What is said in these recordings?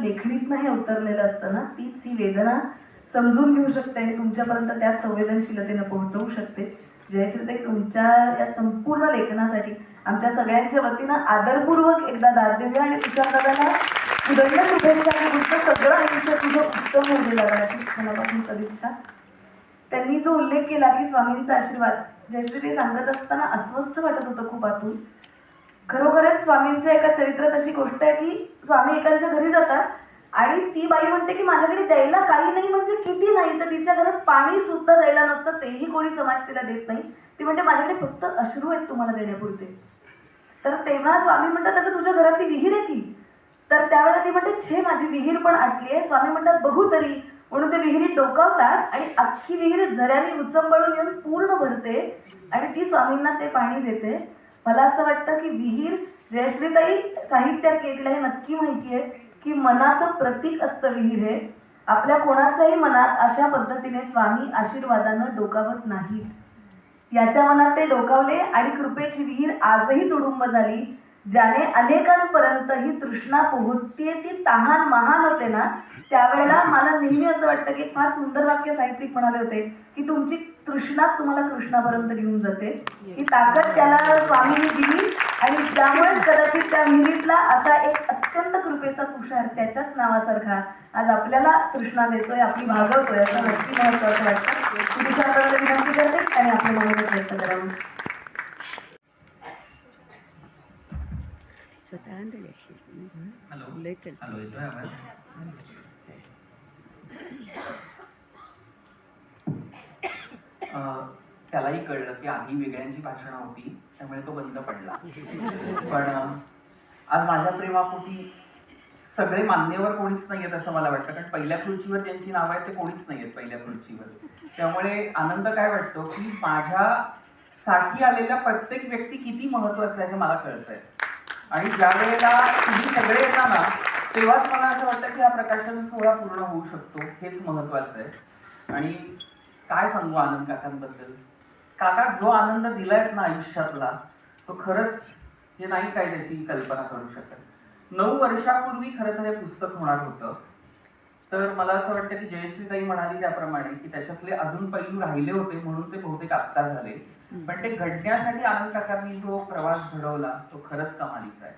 लेखणीत नाही हे उतरलेलं असतं ना तीच ही वेदना समजून घेऊ शकते आणि तुमच्यापर्यंत त्याच संवेदनशीलतेनं पोहोचवू शकते. जयश्रीताई तुमच्या या संपूर्ण लेखनासाठी आमच्या सगळ्यांच्या वतीनं आदरपूर्वक एकदा दाद देऊया आणि तुझ्या दादाला उदंड शुभेच्छा आणि तुमचं सगळं आयुष्य तुझं उत्तम होऊ दिला अशी मनापासून सदिच्छा. त्यांनी जो उल्लेख केला की स्वामींचा आशीर्वाद जयश्री ते सांगत असताना अस्वस्थ वाटत होतं खूप आतून. खरोखरच स्वामींच्या एका चरित्रात अशी गोष्ट आहे की स्वामी एकांच्या घरी जातात आणि ती बाई म्हणते की माझ्याकडे द्यायला काही नाही म्हणजे किती नाही? तर तिच्या घरात पाणी सुद्धा द्यायला नसतं तेही कोणी समाज तिला देत नाही. ती म्हणते माझ्याकडे फक्त अश्रू आहेत तुम्हाला देण्यापुरते. तर तेव्हा स्वामी म्हणतात अगं तुझ्या घरात ती विहीर आहे की? तर त्यावेळेला ती म्हणते छे माझी विहीर पण आटली आहे. स्वामी म्हणतात बघू तरी. म्हणून ते विहिरीत डोकावतात आणि अख्खी विहीर झऱ्याने उचंबळून येऊन पूर्ण भरते आणि ती स्वामींना ते पाणी देते. मला असं वाटतं की विहीर जयश्रीताई साहित्यात आहे, तिला हे नक्की माहिती आहे की मनाचं प्रतीक असतं विहीर हे. आपल्या कोणाच्याही मनात अशा पद्धतीने स्वामी आशीर्वादानं डोकावत नाहीत. याच्या मनात ते डोकावले आणि कृपेची विहीर आजही तुडुंब झाली. ज्याने अनेकांपर्यंत ही तृष्णा पोहोचतीये ती तहान महान होते ना? त्यावेळेला मला नेहमी असं वाटतं की फार सुंदर वाक्य साहित्यिक म्हणाले होते की तुमची तृष्णाच तुम्हाला कृष्णापर्यंत घेऊन जाते. ही ताकद त्याला स्वामींनी दिली आणि त्यामुळेच कदाचित त्या विहिरीतला असा एक अत्यंत कृपेचा तुषार त्याच्याच नावासारखा आज आपल्याला तृष्णा देतोय आपली भागवतोय असं नक्की महत्वाचं वाटतं. विनंती करते आणि आपलं मनोगत व्यक्त करावं. स्वतः आंधळी अशीच नाही. हॅलो लय तर- हॅलो येतोय आवाज अं, त्यालाही कळलं की आधी वेगळ्यांची भाषणं होती त्यामुळे तो बंद पडला. पण आज माझ्या प्रेमापोटी सगळे मान्यवर कोणीच नाही आहेत असं मला वाटतं कारण पहिल्या खुर्चीवर ज्यांची नावं आहेत ते कोणीच नाही आहेत पहिल्या खुर्चीवर. त्यामुळे आनंद काय वाटतो की माझ्या साठी आलेल्या प्रत्येक व्यक्ती किती महत्वाचं आहे हे मला कळतंय. आणि ज्या वेळेला तुम्ही सगळे येता ना तेव्हाच मला असं वाटतं की हा प्रकाशन सोहळा पूर्ण होऊ शकतो. हेच महत्वाचं आहे. आणि काय सांगू आनंद काकांबद्दल? काका जो आनंद दिलायत ना आयुष्यातला तो खरंच हे नाही काय त्याची कल्पना करू शकत. नऊ वर्षापूर्वी खरं तर हे पुस्तक होणार होतं. तर मला असं वाटतं की जयश्रीताई म्हणाली त्याप्रमाणे की त्याच्यातले अजून पैलू राहिले होते म्हणून ते बहुतेक आत्ता झाले. पण ते घडण्यासाठी आनंद काकांनी जो प्रवास घडवला तो खरंच कमालीचा आहे.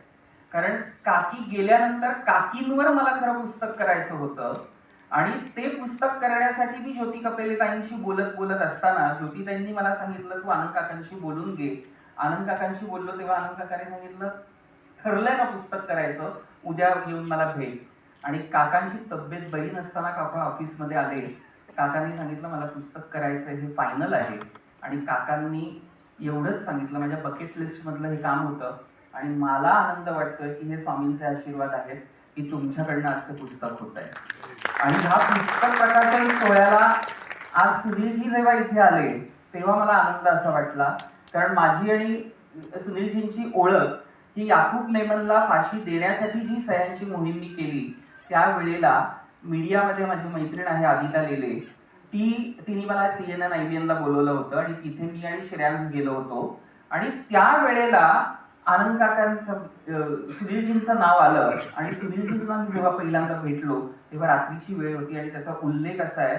कारण काकी गेल्यानंतर काकींवर मला खरं पुस्तक करायचं होतं आणि ते पुस्तक करण्यासाठी मी ज्योती कपेले ताईंशी बोलत बोलत असताना ज्योतिताईंनी मला सांगितलं तू आनंद काकांशी बोलून घे. आनंद काकांशी बोललो तेव्हा आनंद काकाने सांगितलं ठरलंय ना पुस्तक करायचं उद्या येऊन मला भेट. आणि काकांची तब्येत बरी नसताना काका ऑफिसमध्ये आले. काकांनी सांगितलं मला पुस्तक करायचं हे फायनल आहे. आणि काकांनी एवढंच सांगितलं माझ्या बकेट लिस्ट मधलं हे काम होतं आणि मला आनंद वाटतोय की हे स्वामींचे आशीर्वाद आहेत की तुमच्याकडनं आज ते पुस्तक होत आहे आणि हा पुस्तक प्रकाशन सोहळ्याला आज सुनीलजी जेव्हा इथे आले तेव्हा मला आनंद असा वाटला. कारण माझी आणि सुनीलजींची ओळख ही याकूब मेमनला फाशी देण्यासाठी जी सह्यांची मोहीम मी केली त्यावेळेला मीडियामध्ये माझी मैत्रीण आहे आदिता लेले. ती तिने मला C N N I B एनला बोलवलं होतं आणि तिथे मी आणि श्रेयांस गेलो होतो. आणि त्यावेळेला आनंद काकांचं अं, सुनीलजींचं नाव आलं. आणि सुनीलजींना मी जेव्हा पहिल्यांदा भेटलो तेव्हा रात्रीची वेळ होती आणि त्याचा उल्लेख असा आहे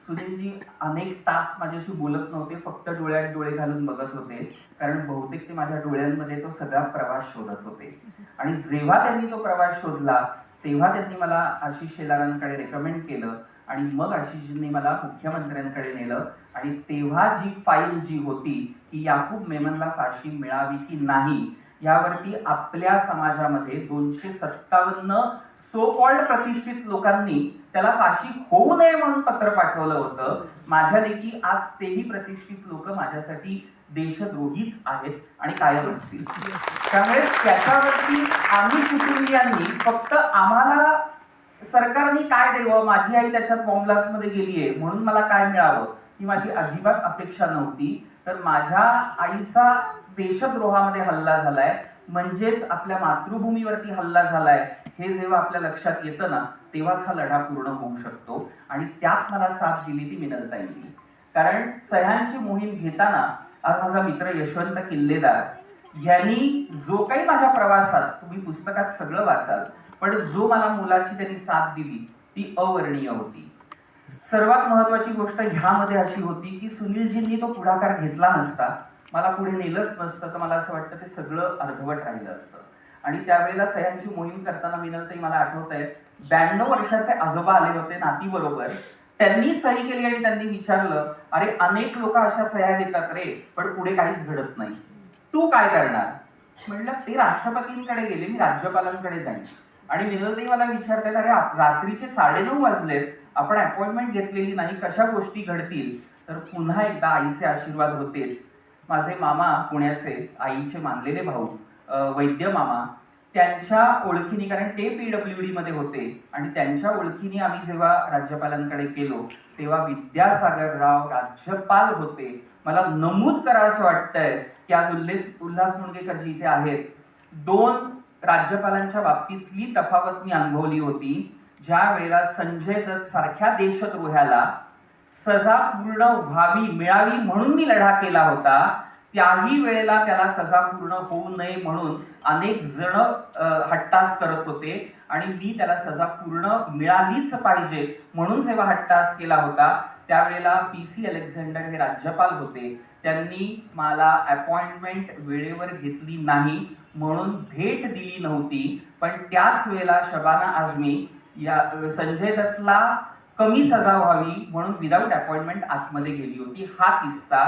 सुनीलजी अनेक तास माझ्याशी बोलत नव्हते फक्त डोळ्यात डोळे घालून बघत होते. कारण बहुतेक ते माझ्या डोळ्यांमध्ये तो सगळा प्रवास शोधत होते. आणि जेव्हा त्यांनी तो प्रवास शोधला तेव्हा त्यांनी मला आशिष शेलारांकडे रेकमेंड केलं आणि मग आशिषजींनी मला मुख्यमंत्र्यांकडे नेलं. आणि तेव्हा जी फाईल जी होती की याकूब मेमनला फाशी मिळावी की नाही यावरती आपल्या समाजामध्ये दोनशे सत्तावन्न सो कॉल्ड प्रतिष्ठित लोकांनी त्याला फाशी होऊ नये म्हणून पत्र पाठवलं होतं. माझ्या देखी आज तेही प्रतिष्ठित लोक माझ्यासाठी देशद्रोहीच आहेत आणि कायम असतील. त्यामुळे त्याच्यावरती आम्ही कुटुंबियांनी फक्त आम्हाला सरकारने काय द्यावं? माझी आई त्याच्यात बॉम्बलास्टमध्ये गेलीये म्हणून मला काय मिळावं? ही माझी अजिबात अपेक्षा नव्हती. तर माझ्या आईचा देशद्रोहामध्ये हल्ला झालाय. म्हणजेच आपल्या मातृभूमीवरती हल्ला झालाय हे जेव्हा आपल्या लक्षात येतं ना तेव्हाच हा लढा पूर्ण होऊ शकतो. आणि त्यात मला साथ दिली ती मिनलताईंनी. कारण सह्यांची मोहीम घेताना आज माझा मित्र यशवंत किल्लेदार यांनी जो काही माझ्या प्रवासात तुम्ही पुस्तकात सगळं वाचाल पण जो मला मुलाची त्यांनी साथ दिली ती अवर्णीय होती. सर्वात महत्वाची गोष्ट ह्यामध्ये अशी होती की सुनीलजींनी तो पुढाकार घेतला नसता. मला पुढे नेलंच नसतं तर मला असं वाटतं ते सगळं अर्धवट राहिलं असतं. आणि त्यावेळेला सह्यांची मोहीम करताना मिनलताई मला आठवत आहे ब्याण्णव वर्षाचे आजोबा आले होते नातीबरोबर. त्यांनी सही केली आणि त्यांनी विचारलं अरे अनेक लोक अशा सह्या घेतात रे पण पुढे काहीच घडत नाही. तू काय करणार? म्हणलं ते राष्ट्रपतींकडे गेले मी राज्यपालांकडे जाईन. आणि मिनलताई मला विचारतात अरे रात्रीचे साडेनऊ वाजलेत आपण अपॉइंटमेंट घेतलेली नाही कशा गोष्टी घडतील? तर पुन्हा एकदा आईचे आशीर्वाद होतेच. माझे मामा पुण्याचे आईचे मानलेले भाऊ वैद्य मामा त्यांच्या ओळखीने कारण ते पीडब्ल्यू डी मध्ये होते आणि त्यांच्या ओळखीने आम्ही जेव्हा राज्यपालांकडे गेलो तेव्हा विद्यासागर राव राज्यपाल होते. मला नमूद करा असं वाटतंय की आज उल्लेस उल्हास मुंडगेकर जी इथे आहेत. दोन राज्यपालांच्या बाबतीतली तफावत मी अनुभवली होती. ज्या वेळेला संजय दत्त सारख्या देशद्रोह्याला सजा पूर्ण व्हावी मिळावी म्हणून मी लढा केला होता त्याही वेळेला त्याला सजा पूर्ण होऊ नये म्हणून अनेक जण हट्टास करत होते आणि मी त्याला सजा पूर्ण मिळालीच पाहिजे म्हणून जेव्हा हट्टास केला होता त्यावेळेला पी सी अलेक्झांडर हे राज्यपाल होते. त्यांनी मला अपॉइंटमेंट वेळेवर घेतली नाही म्हणून भेट दिली नव्हती. पण त्याच वेळेला शबाना आझमी या संजय दत्तला कमी सजा व्हावी म्हणून विदाऊट अपॉइंटमेंट आतमध्ये गेली होती. हा किस्सा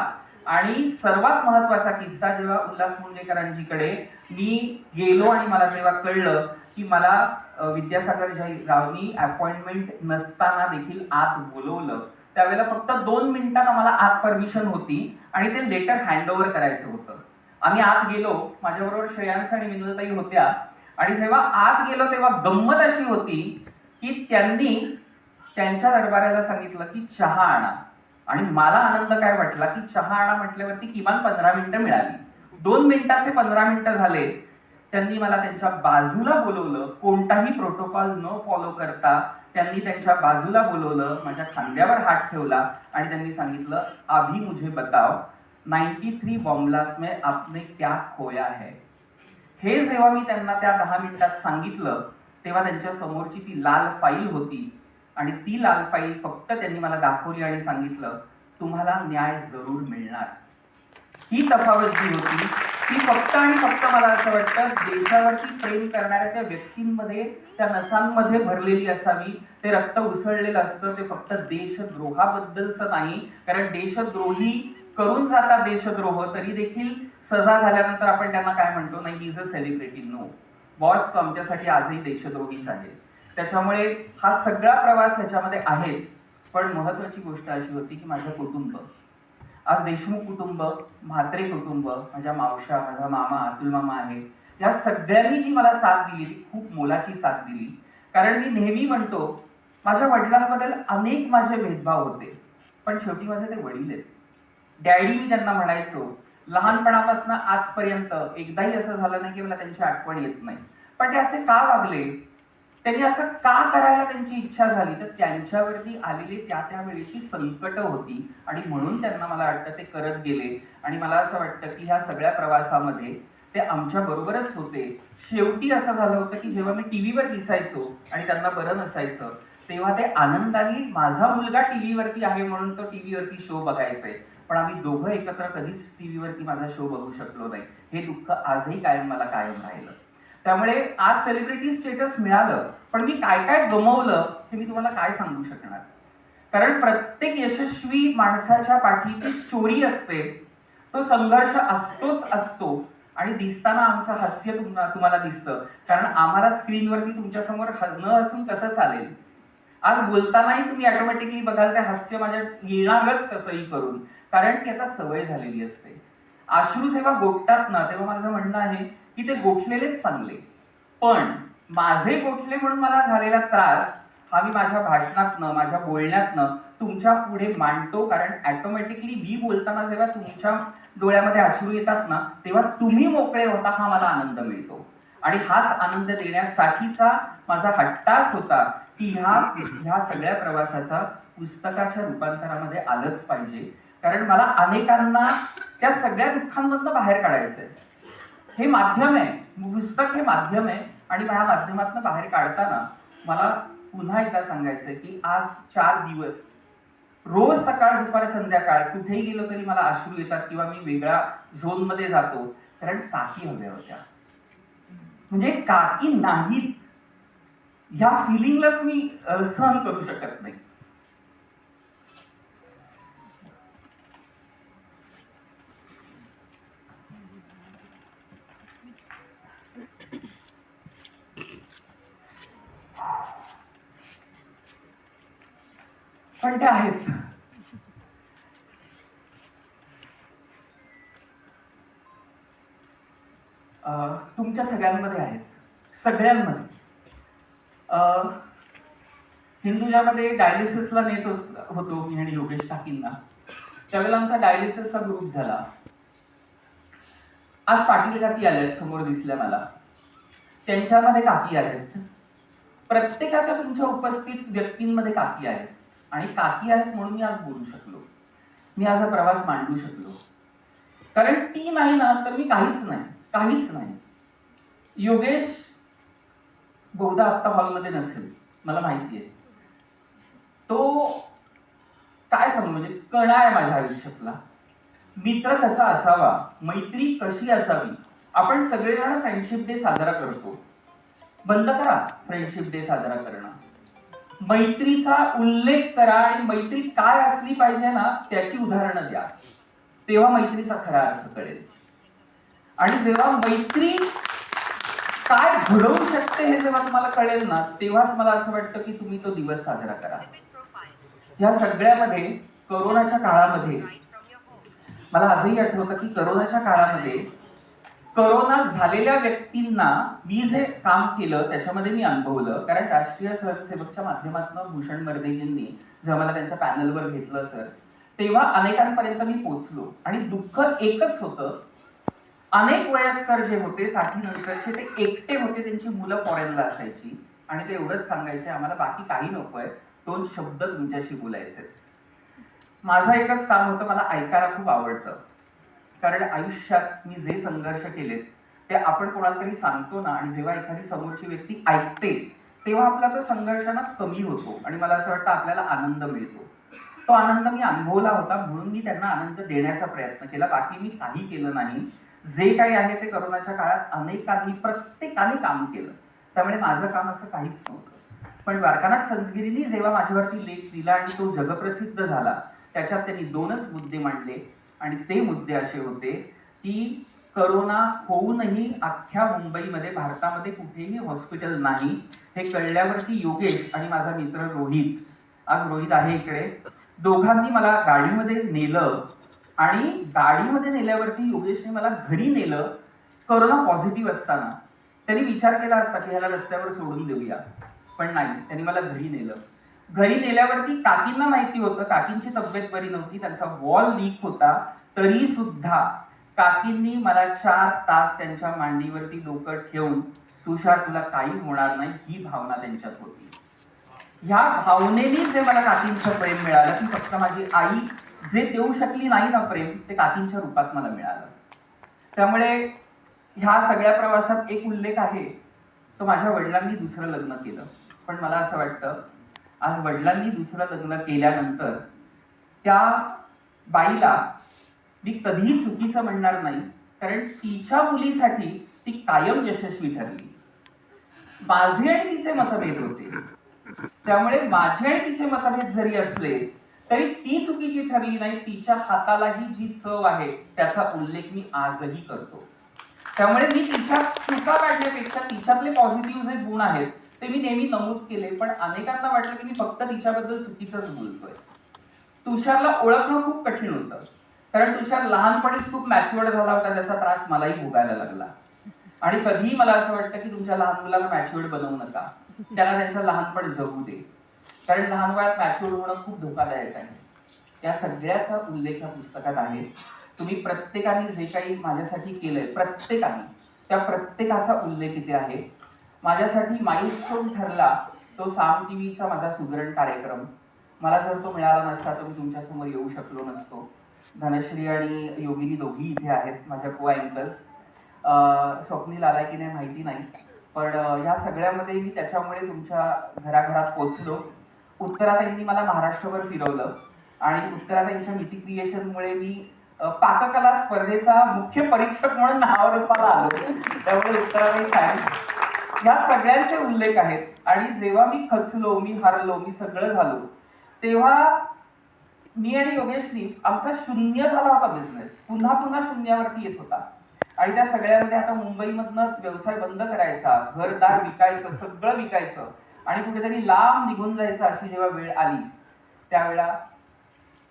आणि सर्वात महत्त्वाचा किस्सा जेव्हा उल्हास मुंडेकरांजीकडे मी गेलो आणि मला तेव्हा कळलं की मला विद्यासागर रावनी अपॉइंटमेंट नसताना देखील आत बोलवलं. त्यावेळेला फक्त दोन मिनिटात आम्हाला आत परमिशन होती आणि ते लेटर हँड ओव्हर करायचं होतं. आम्ही आत गेलो माझ्याबरोबर श्रेयांस आणि विनोदताई होत्या. आणि जेव्हा आत गेलो तेव्हा गंमत अशी होती की त्यांनी त्यांच्या दरबाराला सांगितलं की चहा आणा. आणि मला आनंद काय वाटला की चहा आणा म्हटल्यावरती किमान पंधरा मिनिटं मिळाली. दोन मिनिटाचे पंधरा मिनिटं झाले. त्यांनी मला त्यांच्या बाजूला बोलवलं. कोणताही प्रोटोकॉल न फॉलो करता त्यांनी त्यांच्या बाजूला बोलवलं माझ्या खांद्यावर हात ठेवला आणि त्यांनी सांगितलं अभी मुझे बताव नाईन्टी थ्री बॉम्बलास मे आपने क्या खोया है? हे जेव्हा मी त्यांना त्या दहा मिनिटात सांगितलं तेव्हा त्यांच्या समोरची ती लाल फाईल होती. आणि ती लाल फाईल फक्त त्यांनी मला दाखवली आणि सांगितलं तुम्हाला न्याय जरूर मिळणार. ही तफावत जी होती ती फक्त आणि फक्त मला असं वाटतं देशावरती प्रेम करणाऱ्या त्या व्यक्तींमध्ये त्या नसांमध्ये भरलेली असावी ते रक्त उसळलेलं असतं ते फक्त देशद्रोहाबद्दलचं नाही. कारण देशद्रोही करून जातात देशद्रोह तरी देखील सजा झाल्यानंतर आपण त्यांना काय म्हणतो नाही is a celebrity no. Boss तो आमच्यासाठी आजही देशद्रोहीच आहे. त्याच्यामुळे हा सगळा प्रवास ह्याच्यामध्ये आहेच. पण महत्वाची गोष्ट अशी होती की माझं कुटुंब. आज देशमुख कुटुंब म्हात्रे कुटुंब माझ्या मावशा माझा मामा अतुल मामा आहे या सगळ्यांनी जी मला साथ दिली ती खूप मोलाची साथ दिली. कारण मी नेहमी म्हणतो माझ्या वडिलांबद्दल अनेक माझे भेदभाव होते. पण शेवटी माझे ते वडील आहेत. डॅडी मी त्यांना म्हणायचो लहानपणापासून आजपर्यंत एकदाही असं झालं नाही की मला त्यांची आठवण येत नाही. पण ते असे का वागले? त्यांनी असं का करायला त्यांची इच्छा झाली? तर त्यांच्यावरती आलेली त्या त्या वेळेची संकट होती. आणि म्हणून त्यांना मला वाटतं ते करत गेले. आणि मला असं वाटतं की ह्या सगळ्या प्रवासामध्ये ते आमच्या बरोबरच होते. शेवटी असं झालं होतं की जेव्हा मी टीव्हीवर दिसायचो आणि त्यांना बरं नसायचं तेव्हा ते आनंदाने माझा मुलगा टीव्हीवरती आहे म्हणून तो टीव्हीवरती शो बघायचे. पण आम्ही दोघं एकत्र कधीच टीव्हीवरती माझा शो बघू शकलो नाही. हे दुःख आजही कायम मला कायम राहिलं. त्यामुळे आज सेलिब्रिटी स्टेटस मिळालं पण मी काय काय गमवलं हे मी तुम्हाला काय सांगू शकणार? कारण प्रत्येक यशस्वी माणसाच्या पाठी ती स्टोरी असते. तो संघर्ष असतोच असतो. आणि दिसताना आमचं हास्य तुम्हाला तुम्हाला दिसतं. कारण आम्हाला स्क्रीनवरती तुमच्यासमोर न असून कसं चालेल? आज बोलतानाही तुम्ही ऑटोमॅटिकली बघाल ते हास्य माझ्या येणारच कसंही करून. कारण की आता सवय झालेली असते. अश्रू जेव्हा गोठतात ना तेव्हा माझं म्हणणं आहे की ते गोठलेलेच चांगले. पण माझे गोठले म्हणून मला झालेला त्रास हा मी माझ्या भाषणातनं माझ्या बोलण्यातनं तुमच्यापुढे मांडतो. कारण ऑटोमॅटिकली मी बोलताना जेव्हा तुमच्या डोळ्यामध्ये अश्रू येतात ना तेव्हा तुम्ही मोकळे होता हा मला आनंद मिळतो. आणि हाच आनंद देण्यासाठीचा माझा हट्टास होता की ह्या ह्या सगळ्या प्रवासाचा पुस्तकाच्या रूपांतरामध्ये आलंच पाहिजे. कारण मला अनेकांना त्या सगळ्या दुःखांमधनं बाहेर काढायचंय. हे माध्यम आहे. पुस्तक हे माध्यम आहे. आणि ह्या माध्यमातून बाहेर काढताना मला पुन्हा एकदा सांगायचंय की आज चार दिवस रोज सकाळ दुपार संध्याकाळ कुठेही गेलो तरी मला अश्रू येतात किंवा मी वेगळ्या झोनमध्ये जातो. कारण काकी हव्या होत्या. म्हणजे काकी नाहीत. ह्या फिलिंगलाच मी सहन करू शकत नाही. पण ते आहेत तुमच्या सगळ्यांमध्ये आहेत. सगळ्यांमध्ये. अं, हिंदुजामध्ये डायलिसिसला नेत होतो मी आणि योगेश काकींना त्यावेळेला आमचा डायलिसिसचा ग्रुप झाला. आज पाटील काकी आल्यात समोर दिसल्या मला. त्यांच्यामध्ये काकी आहेत. प्रत्येकाच्या तुमच्या उपस्थित व्यक्तींमध्ये काकी आहेत. आणि काकी आहेत म्हणून मी आज बोलू शकलो. मी आज हा प्रवास मांडू शकलो. कारण ती नाही ना तर मी काहीच नाही काहीच नाही. योगेश बहुधा आत्ता हॉलमध्ये नसेल मला माहिती आहे. तो काय सांगू म्हणजे कणा आहे माझ्या आयुष्यातला. मित्र कसा असावा मैत्री कशी असावी आपण सगळेजण फ्रेंडशिप डे साजरा करतो. बंद करा फ्रेंडशिप डे साजरा करणं. मैत्रीचा उल्लेख करा आणि मैत्री काय असली पाहिजे ना त्याची उदाहरणं द्या. तेव्हा मैत्रीचा खरा अर्थ कळेल. आणि जेव्हा मैत्री काय घडवू शकते हे जेव्हा तुम्हाला कळेल ना तेव्हाच मला असं वाटतं की तुम्ही तो दिवस साजरा करा. या सगळ्यामध्ये कोरोनाच्या काळामध्ये मला आजही आठवतं की करोनाच्या काळामध्ये करोना झालेल्या व्यक्तींना मी जे काम केलं त्याच्यामध्ये मी अनुभवलं कारण राष्ट्रीय स्वयंसेवकच्या माध्यमातून भूषण मर्देजींनी जेव्हा मला त्यांच्या पॅनलवर घेतलं सर तेव्हा अनेकांपर्यंत मी पोचलो आणि दुःख एकच होतं अनेक वयस्कर जे होते साठी नंतरचे ते एकटे होते त्यांची मुलं फॉरेनला असायची. आणि ते एवढंच सांगायचे आम्हाला बाकी काही नकोय दोन शब्द तुमच्याशी बोलायचे माझं एकच काम होतं मला ऐकायला खूप आवडतं. कारण आयुष्यात मी जे संघर्ष केलेत ते आपण कोणाला तरी सांगतो ना आणि जेव्हा एखादी समोरची व्यक्ती ऐकते तेव्हा आपला तो संघर्ष ना कमी होतो. आणि मला असं वाटतं आपल्याला आनंद मिळतो. तो आनंद मी अनुभवला होता म्हणून मी त्यांना आनंद देण्याचा प्रयत्न केला. बाकी मी काही केलं नाही. जे काही आहे ते करोनाच्या काळात अनेकांनी प्रत्येकाने काम केलं. त्यामुळे माझं काम असं काहीच नव्हतं. पण द्वारकानाथ संजगिरीने जेव्हा माझ्यावरती लेख लिहिला आणि तो जगप्रसिद्ध झाला त्याच्यात त्यांनी दोनच मुद्दे मांडले. आणि ते मुद्दे असे होते की करोना होऊनही अख्ख्या मुंबईमध्ये भारतामध्ये कुठेही हॉस्पिटल नाही हे कळल्यावरती योगेश आणि माझा मित्र रोहित आज रोहित आहे इकडे दोघांनी मला गाडीमध्ये नेलं आणि गाडीमध्ये नेल्यावरती योगेशने मला घरी नेलं करोना पॉझिटिव्ह असताना. त्यांनी विचार केला असता की ह्याला रस्त्यावर सोडून देऊया पण नाही त्यांनी मला घरी नेलं. घरी नेल्यावरती काकींना माहिती होतं. काकींची तब्येत बरी नव्हती. त्यांचा वॉल लीक होता. तरी सुद्धा काकींनी मला चार तास त्यांच्या मांडीवरती लोकर ठेवून तुषार तुला काही होणार नाही. ही भावना त्यांच्यात होती. ह्या भावनेनी जे मला काकींचं प्रेम मिळालं की फक्त माझी आई जे देऊ शकली नाही ना प्रेम ते काकींच्या रूपात मला मिळालं. त्यामुळे ह्या सगळ्या प्रवासात एक उल्लेख आहे. तो माझ्या वडिलांनी दुसरं लग्न केलं. पण मला असं वाटतं आज वडिलांनी दुसरं लग्न केल्यानंतर त्या बाईला मी कधीही चुकीचं म्हणणार नाही कारण तिच्या मुलीसाठी ती कायम यशस्वी ठरली. माझे आणि तिचे मतभेद होते. त्यामुळे माझे आणि तिचे मतभेद जरी असले तरी ती चुकीची ठरली नाही. तिच्या हातालाही जी चव आहे त्याचा उल्लेख मी आजही करतो. त्यामुळे मी तिच्या चुका काढण्यापेक्षा तिच्यातले पॉझिटिव्ह जे गुण आहेत ते मी नेहमी नमूद केले पण अनेकांना वाटलं की मी फक्त तिच्याबद्दल चुकीचंच बोलतोय. तुषारला ओळखणं खूप कठीण होतं. कारण तुषार लहानपणीच खूप मॅच्युअर्ड झाला होता त्याचा त्रास मलाही भोगायला लागला. आणि कधीही मला असं वाटतं की तुमच्या लहान मुलाला मॅच्युअर्ड बनवू नका. त्याला त्यांचं लहानपण जगू दे. कारण लहान वयात मॅच्युअर्ड होणं खूप धोकादायक आहे. या सगळ्याचा उल्लेख या पुस्तकात आहे. तुम्ही प्रत्येकाने जे काही माझ्यासाठी केलंय प्रत्येकाने त्या प्रत्येकाचा उल्लेख इथे आहे. माझ्यासाठी माईलस्टोन ठरला तो साम टीव्हीचा माझा सुगरण कार्यक्रम. मला जर तो मिळाला नसता तर मी तुमच्यासमोर येऊ शकलो नसतो. धनश्री आणि योगिनी दोघी इथे आहेत माझ्या को अँकर्स स्वप्नील आलाय की नाही माहिती नाही पण ह्या सगळ्यामध्ये मी त्याच्यामुळे तुमच्या घराघरात पोचलो उत्तराताईंनी मला महाराष्ट्रभर फिरवलं आणि उत्तराताईंच्या मिटी क्रिएशनमुळे मी पाककला स्पर्धेचा मुख्य परीक्षक म्हणून नावावर मला आलो. त्यामुळे उत्तराताई थँक्स या सगळ्यांचे उल्लेख आहेत. आणि जेव्हा मी खचलो मी हारलो मी सगळं झालो तेव्हा मी आणि योगेशनी आमचा शून्य झाला होता बिझनेस पुन्हा पुन्हा शून्यावरती येत होता. आणि त्या सगळ्यामध्ये आता मुंबईमधनं व्यवसाय बंद करायचा घरदार विकायचं सगळं विकायचं आणि कुठेतरी लांब निघून जायचं अशी जेव्हा वेळ आली त्यावेळा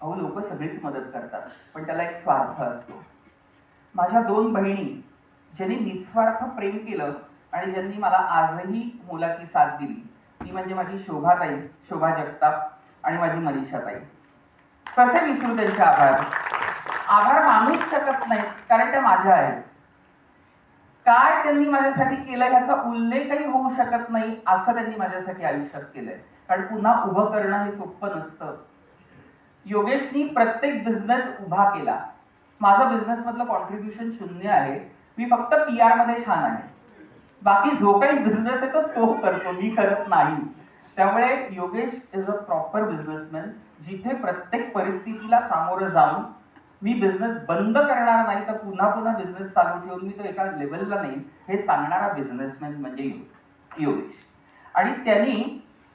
अहो लोक सगळीच मदत करतात पण त्याला एक स्वार्थ असतो. माझ्या दोन बहिणी ज्यांनी निस्वार्थ प्रेम केलं आणि ज्यांनी मला आजही मोलाची साथ दिली ती म्हणजे माझी शोभाताई शोभा जगताप आणि माझी मनीषाताई. कसे विसरू त्यांचे आभार? आभार मानूच शकत नाही कारण त्या माझ्या आहेत. काय त्यांनी माझ्यासाठी केलं ह्याचा उल्लेखही होऊ शकत नाही असं त्यांनी माझ्यासाठी आयुष्यात केलंय. कारण पुन्हा उभं करणं हे सोपं नसतं. योगेशनी प्रत्येक बिझनेस उभा केला. माझं बिझनेस मधलं कॉन्ट्रीब्युशन शून्य आहे. मी फक्त पी आरमध्ये छान आहे. बाकी जो काही बिझनेस आहे तो तो करतो मी करत नाही. त्यामुळे Yogesh is a proper businessman जिथे प्रत्येक परिस्थितीला सामोरं जाऊन मी बिझनेस बंद करणार नाही तर पुन्हा पुन्हा बिझनेस चालू ठेवून मी तो एका लेवलला नाही हे सांगणारा बिझनेसमॅन म्हणजे योगेश. आणि त्यांनी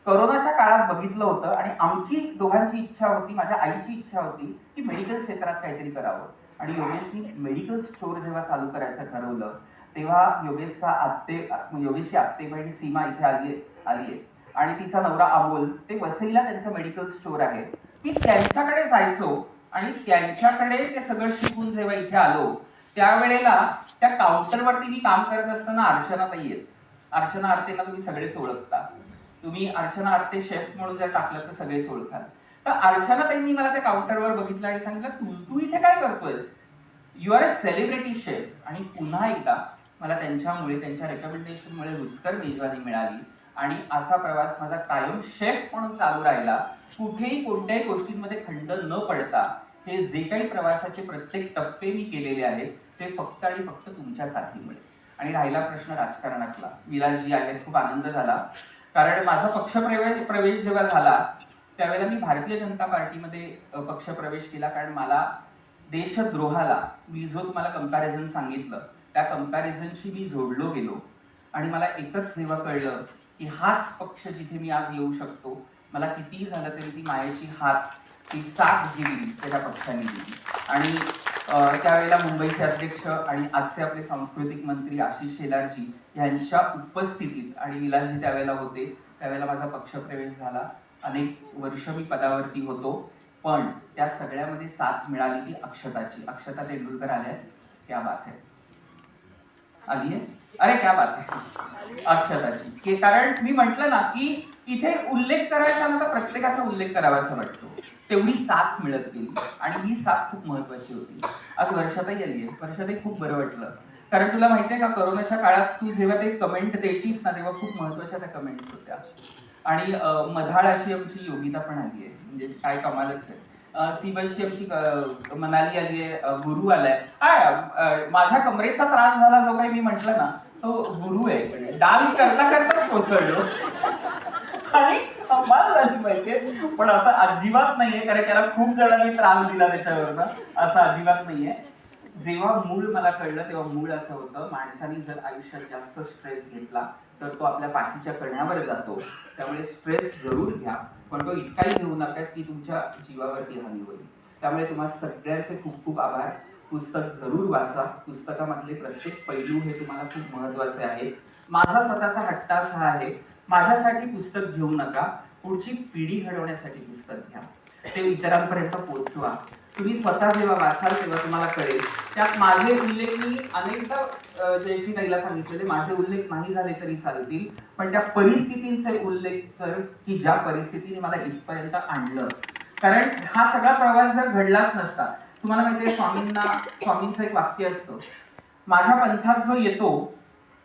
करोनाच्या काळात बघितलं होतं आणि आमची दोघांची इच्छा होती माझ्या आईची इच्छा होती की मेडिकल क्षेत्रात काहीतरी करावं. आणि योगेशनी मेडिकल स्टोअर जेव्हा चालू करायचं ठरवलं तेव्हा योगेशचा आत्ते योगेशची आत्ते बहीण सीमा इथे आली आली आहे. आणि तिचा नवरा अमोल ते वसईला त्यांचं मेडिकल स्टोअर आहे. मी त्यांच्याकडे जायचो आणि त्यांच्याकडे ते सगळं शिकून जेव्हा इथे आलो त्यावेळेला त्या काउंटरवरती मी काम करत असताना अर्चना ताई आहेत. अर्चना आरतेला तुम्ही सगळेच ओळखता. तुम्ही अर्चना आरते शेफ म्हणून जर टाकलं तर सगळेच ओळखाल. तर अर्चना ताईंनी मला त्या काउंटरवर बघितलं आणि सांगितलं तू तू इथे काय करतोयस? You are a celebrity chef आणि पुन्हा एकदा मला त्यांच्यामुळे त्यांच्या रेकमेंडेशनमुळे रुचकर मेजवानी मिळाली. आणि असा प्रवास माझा कायम शेफ म्हणून चालू राहिला. कुठेही कोणत्याही गोष्टींमध्ये खंड न पडता हे जे काही प्रवासाचे प्रत्येक टप्पे मी केलेले आहेत ते फक्त आणि फक्त तुमच्या साथीमुळे. आणि राहिला प्रश्न राजकारणातला. विलासजी आहेत खूप आनंद झाला. कारण माझा पक्षप्रवेश प्रवेश जेव्हा झाला त्यावेळेला मी भारतीय जनता पार्टीमध्ये पक्षप्रवेश केला. कारण मला देशद्रोहाला मी जो तुम्हाला कंपॅरिझन सांगितलं त्या कंपॅरिझनशी मी जोडलो गेलो. आणि मला एकच जेव्हा कळलं की हाच पक्ष जिथे मी आज येऊ शकतो मला कितीही झालं तरी ती मायेची हात ती साथ जी दिली त्याच्या पक्षाने दिली. आणि त्यावेळेला मुंबईचे अध्यक्ष आणि आजचे आपले सांस्कृतिक मंत्री आशिष शेलारजी यांच्या उपस्थितीत आणि विलासजी त्यावेळेला होते त्यावेळेला माझा पक्षप्रवेश झाला. अनेक वर्ष मी पदावरती होतो पण त्या सगळ्यामध्ये साथ मिळाली ती अक्षताची. अक्षता तेंडुलकर आल्या त्या बात आहे आली आहे. अरे क्या बात आहे. अक्षताची. की कारण मी म्हंटल ना की इथे उल्लेख करायचा ना तर प्रत्येकाचा उल्लेख करावा असं वाटतो. तेवढी साथ मिळत गेली. आणि ही साथ खूप महत्वाची होती. आज वर्षातही आली आहे. वर्षातही खूप बरं वाटलं. कारण तुला माहितीये का करोनाच्या काळात तू जेव्हा ते कमेंट द्यायचीस ना तेव्हा खूप महत्त्वाच्या त्या कमेंट्स होत्या. आणि मधाळ अशी आमची योगिता पण आली आहे. म्हणजे काय कमालच आहे. सी सीबसची आमची मनाली आली आहे गुरु आलाय. आ, माझ्या कमरेचा त्रास झाला जो काही मी म्हंटल ना तो गुरु आहे. डान्स करता करताच कोसळलो. आणि कमाल झाली पाहिजे पण असं अजिबात नाहीये कारण त्याला खूप जणांनी त्रास दिला त्याच्यावरनं. असं अजिबात नाहीये. जेव्हा मूळ मला कळलं तेव्हा मूळ असं होतं माणसाने जर आयुष्यात जास्त स्ट्रेस घेतला तर तो आपल्या पाठीच्या कण्यावर जातो. त्यामुळे स्ट्रेस जरूर घ्या. पण तो इतकाही घेऊ नका की तुमच्या जीवावरती हानी होईल. त्यामुळे तुम्हा सगळ्यांचे खूप खूप आभार. पुस्तक जरूर वाचा. पुस्तकामधले प्रत्येक पैलू हे तुम्हाला खूप महत्त्वाचे आहेत. माझा स्वतःचा हट्टास हा आहे माझ्यासाठी पुस्तक घेऊ नका. पुढची पिढी घडवण्यासाठी पुस्तक घ्या. ते इतरांपर्यंत पोचवा. तुम्ही स्वतः जेव्हा वाचाल तेव्हा तुम्हाला कळेल. त्यात माझे उल्लेख मी अनेकदा जयश्री ताईला सांगितलेले माझे उल्लेख नाही झाले तरी चालतील. पण त्या परिस्थितींचे उल्लेख कर की ज्या परिस्थितीने मला इथपर्यंत आणलं. कारण हा सगळा प्रवास जर घडलाच नसता तुम्हाला माहितीये स्वामींना स्वामींचं एक वाक्य असतं माझ्या पंथात जो येतो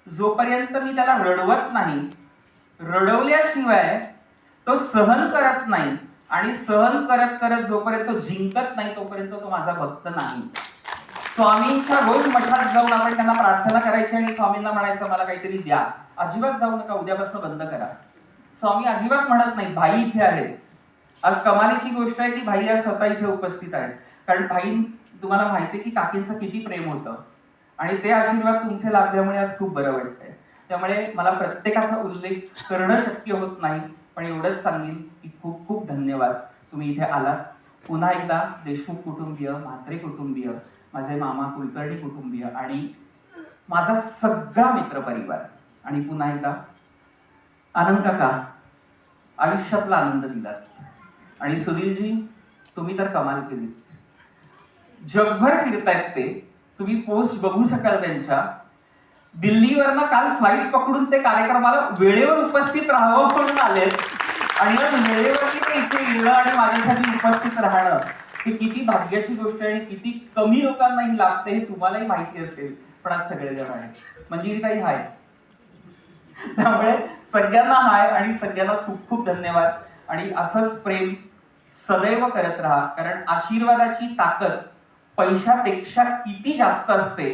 जोपर्यंत मी त्याला रडवत नाही रडवल्याशिवाय तो सहन करत नाही आणि सहन करत करत जोपर्यंत तो जिंकत नाही तोपर्यंत तो माझा भक्त नाही. स्वामींच्या रोज मठात जाऊन आपण त्यांना प्रार्थना करायची आणि स्वामींना म्हणायचं मला काहीतरी द्या. अजिबात जाऊ नका उद्यापासून बंद करा. स्वामी अजिबात म्हणत नाही भाई इथे आहेत. आज कमालीची गोष्ट आहे की भाई आज स्वतः इथे उपस्थित आहेत. कारण भाई तुम्हाला माहिती आहे की काकींचं किती प्रेम होतं. आणि ते आशीर्वाद तुमचे लाभल्यामुळे आज खूप बरं वाटतंय. त्यामुळे मला प्रत्येकाचा उल्लेख करणं शक्य होत नाही. पण एवढंच सांगेन की खूप खूप धन्यवाद. तुम्ही इथे आलात. पुन्हा एकदा देशमुख कुटुंबीय म्हात्रे कुटुंबीय माझे मामा कुलकर्णी कुटुंबीय आणि माझा सगळा मित्रपरिवार आणि पुन्हा एकदा आनंद काका आयुष्यातला आनंद दिलात आणि सुनीलजी तुम्ही तर कमाल केली जगभर फिरतायत ते. तुम्ही पोस्ट बघू शकाल त्यांच्या. दिल्लीवरनं काल फ्लाईट पकडून ते कार्यक्रमाला वेळेवर उपस्थित राहावं म्हणून आले आणि आज वेळेवरती ते इथे येणं आणि माझ्यासाठी उपस्थित राहणं हे किती भाग्याची गोष्ट आहे आणि किती कमी लोकांना ही लागते हे तुम्हालाही माहिती असेल. पण आज सगळेजण आहेत. म्हणजे काही हाय त्यामुळे सगळ्यांना हाय आणि सगळ्यांना खूप खूप धन्यवाद. आणि असंच प्रेम सदैव करत राहा कारण आशीर्वादाची ताकद पैशापेक्षा किती जास्त असते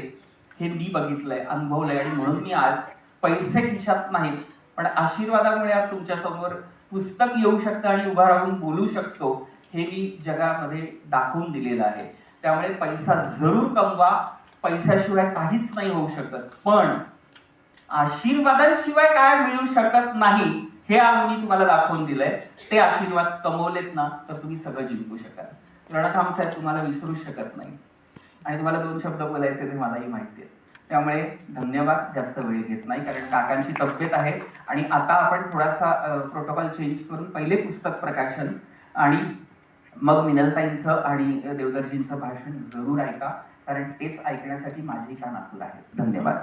हे मी बघितलंय अनुभवलंय आणि म्हणून मी आज पैसे खिशात नाहीत पण आशीर्वादामुळे आज तुमच्यासमोर पुस्तक येऊ शकतं आणि उभा राहून बोलू शकतो हे मी जगामध्ये दाखवून दिलेलं आहे. त्यामुळे पैसा जरूर कमवा पैशाशिवाय काहीच नाही होऊ शकत. पण आशीर्वादांशिवाय काय मिळू शकत नाही हे आज मी तुम्हाला दाखवून दिलंय. ते आशीर्वाद कमवलेत ना तर तुम्ही सगळं जिंकू शकाल. रणथाम साहेब तुम्हाला विसरूच शकत नाही. आणि तुम्हाला दोन शब्द बोलायचे ते मलाही माहिती आहे. त्यामुळे धन्यवाद जास्त वेळ घेत नाही कारण काकांची तब्येत आहे. आणि आता आपण थोडासा प्रोटोकॉल चेंज करून पहिले पुस्तक प्रकाशन आणि मग मिनलताईंचं आणि देवदर्जींचं भाषण जरूर ऐका कारण तेच ऐकण्यासाठी माझेही कानातलं आहे धन्यवाद.